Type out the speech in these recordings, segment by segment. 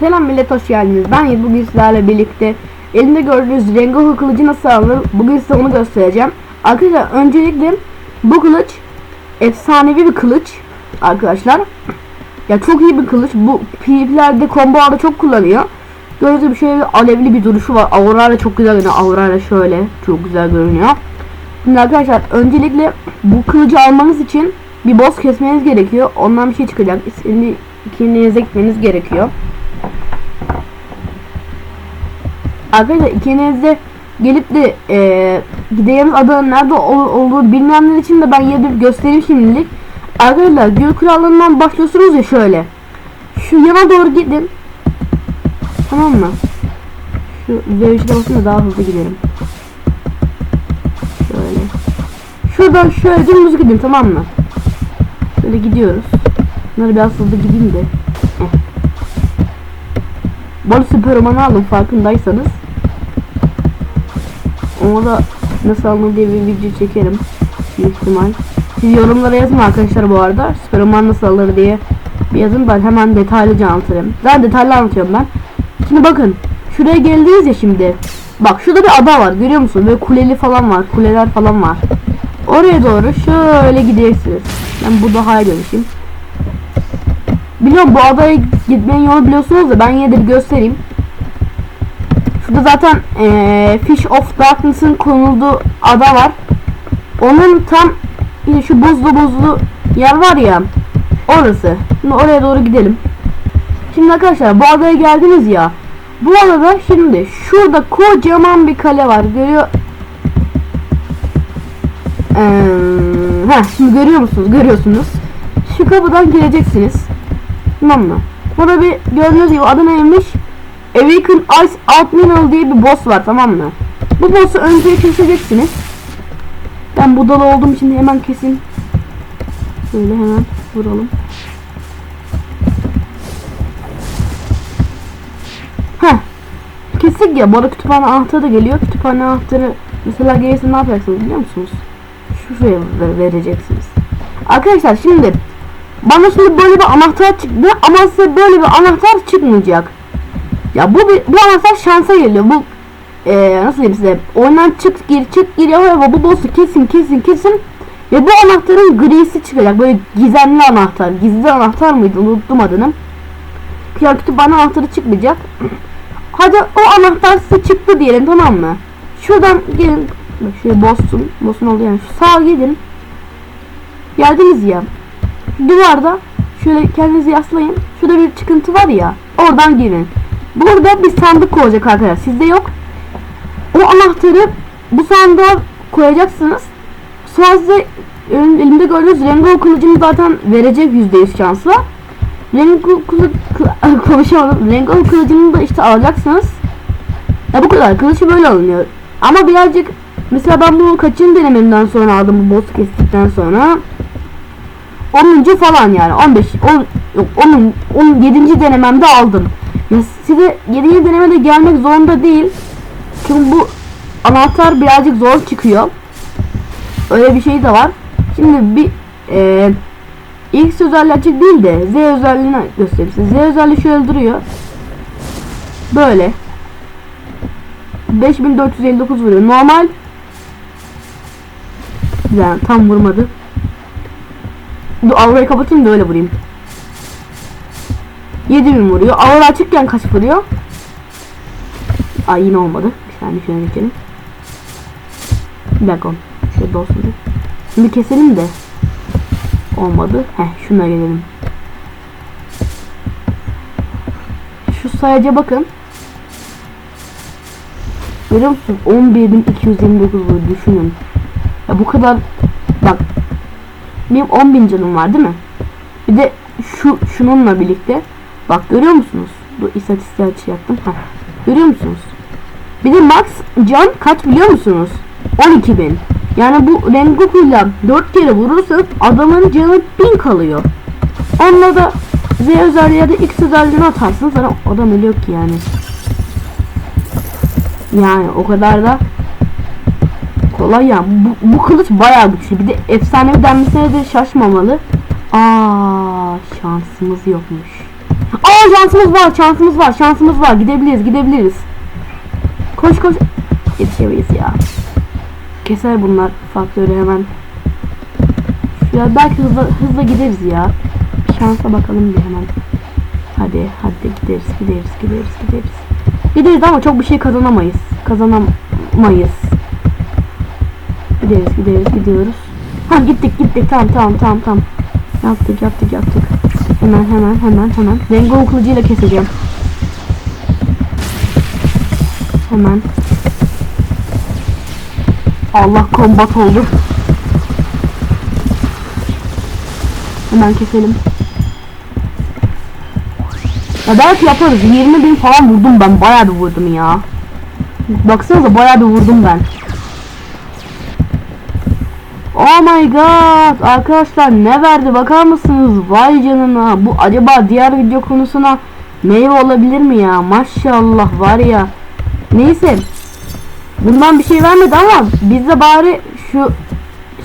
Selam millet hoş geldiniz. Ben Yiğit bugün sizlerle birlikte elimde gördüğünüz Rengoku kılıcı nasıl alınır bugün size onu göstereceğim. Arkadaşlar öncelikle bu kılıç efsanevi bir kılıç arkadaşlar. Ya çok iyi bir kılıç. Bu PvP'lerde kombolarda çok kullanıyor. Gördüğünüz gibi şöyle bir alevli bir duruşu var. Aurora çok güzel görünüyor. Aurora şöyle çok güzel görünüyor. Şimdi arkadaşlar öncelikle bu kılıcı almanız için bir boss kesmeniz gerekiyor. Ondan bir şey çıkacak. Şimdi ikinize gitmeniz gerekiyor. Arkadaşlar ikiniz de gelip de e, gideceğiniz adanın nerede ol, olduğunu bilmeyenler için de ben bir göstereyim şimdilik. Arkadaşlar göl krallığından başlıyorsunuz ya şöyle. Şu yana doğru gidin. Tamam mı? Şu Z3'e basın da daha hızlı gidelim. Şöyle. Şuradan şöyle dümdüz gidin tamam mı? Şöyle gidiyoruz. Bunları biraz hızlı gideyim de. Bol Superman'ı aldım farkındaysanız. Ona da nasıl alınır diye bir video çekerim. Büyük ihtimal. Siz yorumlara yazın arkadaşlar bu arada. Superman nasıl alır diye bir yazın ben hemen detaylıca anlatırım. Daha detaylı anlatıyorum ben. Şimdi bakın. Şuraya geldiniz ya şimdi. Bak şurada bir ada var görüyor musun? Böyle kuleli falan var. Kuleler falan var. Oraya doğru şöyle gideceksiniz. Ben bu daha dönüşeyim. Biliyorum bu adaya gitmenin yolu biliyorsunuz da ben yine de bir göstereyim. Şurada zaten eee, Fish of Darkness'ın konulduğu ada var. Onun tam işte şu buzlu buzlu yer var ya orası. Şimdi oraya doğru gidelim. Şimdi arkadaşlar bu adaya geldiniz ya. Bu adada şimdi şurada kocaman bir kale var. Görüyor ee, heh, şimdi görüyor musunuz? Görüyorsunuz. Şu kapıdan gireceksiniz. Tamam mı? Burada bir gördüğünüz gibi adı neymiş? Awaken Ice Admiral diye bir boss var tamam mı? Bu boss'u önce keseceksiniz. Ben budala olduğum için hemen kesin. Şöyle hemen vuralım. Heh. Kesik ya. Bu arada kütüphane anahtarı da geliyor. Kütüphane anahtarı mesela gelirse ne yapacaksınız biliyor musunuz? Şuraya ver- vereceksiniz. Arkadaşlar şimdi bana şimdi böyle bir anahtar çıktı ama size böyle bir anahtar çıkmayacak. Ya bu bu anahtar şansa geliyor. Bu eee nasıl diyeyim size? Oyundan çık gir çık gir ya bu boss'u kesin kesin kesin ve bu anahtarın grisi çıkacak. Böyle gizemli anahtar. Gizli anahtar mıydı? Unuttum adını. Ya kütüphane anahtarı çıkmayacak. Hadi o anahtar size çıktı diyelim tamam mı? Şuradan gelin. Bak şöyle boss'un. Boss'un olduğu yani. Şu sağa gidin. Geldiniz ya. Duvarda şöyle kendinizi yaslayın. Şurada bir çıkıntı var ya. Oradan girin. Burada bir sandık olacak arkadaşlar. Sizde yok. O anahtarı bu sandığa koyacaksınız. Sonra ön- elimde gördüğünüz Rengo kılıcını zaten verecek %100 şansla. Rengo kılı kı- konuşamadım. Rengo kılıcını da işte alacaksınız. Ya bu kadar. Kılıcı böyle alınıyor. Ama birazcık mesela ben bunu kaçıncı denememden sonra aldım bu boss kestikten sonra. 10. falan yani 15 10 yok 10 10 7. denememde aldım. Ya size 7. denemede gelmek zorunda değil. Çünkü bu anahtar birazcık zor çıkıyor. Öyle bir şey de var. Şimdi bir e, X özelliği açık değil de Z özelliğini göstereyim size. Z özelliği şöyle duruyor. Böyle. 5459 vuruyor. Normal yani tam vurmadı. Dur aurayı kapatayım da öyle vurayım. 7000 vuruyor. Aura açıkken kaç vuruyor? Ay yine olmadı. Bir saniye şöyle geçelim. Bir dakika. Şöyle olsun bir. Şimdi keselim de. Olmadı. Heh şuna gelelim. Şu sayaca bakın. Görüyor musunuz? 11.229 vuruyor düşünün. Ya bu kadar bak benim 10.000 canım var değil mi? Bir de şu şununla birlikte bak görüyor musunuz? Bu istatistiği açacaktım. Heh. Görüyor musunuz? Bir de max can kaç biliyor musunuz? 12.000. Yani bu Rengoku'yla 4 kere vurursanız adamın canı 1000 kalıyor. Onunla da Z özelliği ya da X özelliğini atarsınız sonra adam ölüyor ki yani. Yani o kadar da kolay ya. Bu, bu kılıç bayağı güçlü. Bir de efsanevi denmesine de şaşmamalı. Aa şansımız yokmuş. Aa şansımız var şansımız var şansımız var gidebiliriz gidebiliriz. Koş koş. Yetişemeyiz ya. Keser bunlar faktörü hemen. Şuraya belki hızla, hızla gideriz ya. Şansa bakalım bir hemen. Hadi hadi gideriz gideriz gideriz gideriz. Gideriz ama çok bir şey kazanamayız. Kazanamayız. Gideriz gideriz gidiyoruz. Ha gittik gittik tamam tamam tamam tamam. Yaptık yaptık yaptık. Hemen hemen hemen hemen. Rengo kılıcıyla keseceğim. Hemen. Allah kombat oldu. Hemen keselim. Ya belki yaparız. 20 bin falan vurdum ben. Bayağı bir vurdum ya. Baksanıza bayağı bir vurdum ben. Oh my god. Arkadaşlar ne verdi bakar mısınız? Vay canına. Bu acaba diğer video konusuna meyve olabilir mi ya? Maşallah var ya. Neyse. Bundan bir şey vermedi ama biz de bari şu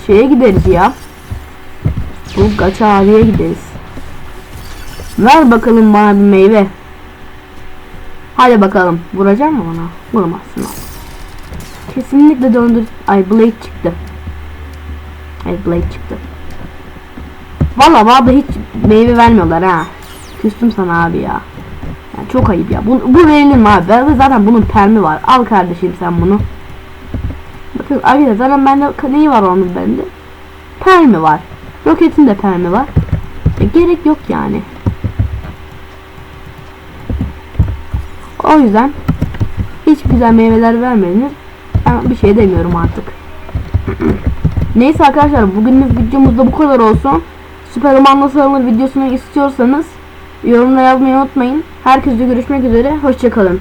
şeye gideriz ya. Bu abiye gideriz. Ver bakalım bana bir meyve. Hadi bakalım. Vuracak mı bana? Vurmazsın. Kesinlikle döndür. Ay Blade çıktı. Ay Blade çıktı. Valla bana hiç meyve vermiyorlar ha. Küstüm sana abi ya. Yani çok ayıp ya. Bu, bu verilir mi abi? Bende zaten bunun permi var. Al kardeşim sen bunu. Bakın abi zaten bende neyi var onun bende? Permi var. Roketin de permi var. E, gerek yok yani. O yüzden hiç güzel meyveler vermediniz. Ben bir şey demiyorum artık. Neyse arkadaşlar bugünlük videomuz da bu kadar olsun. Süperman nasıl alınır videosunu istiyorsanız yorumlara yazmayı unutmayın. Herkese görüşmek üzere. Hoşçakalın.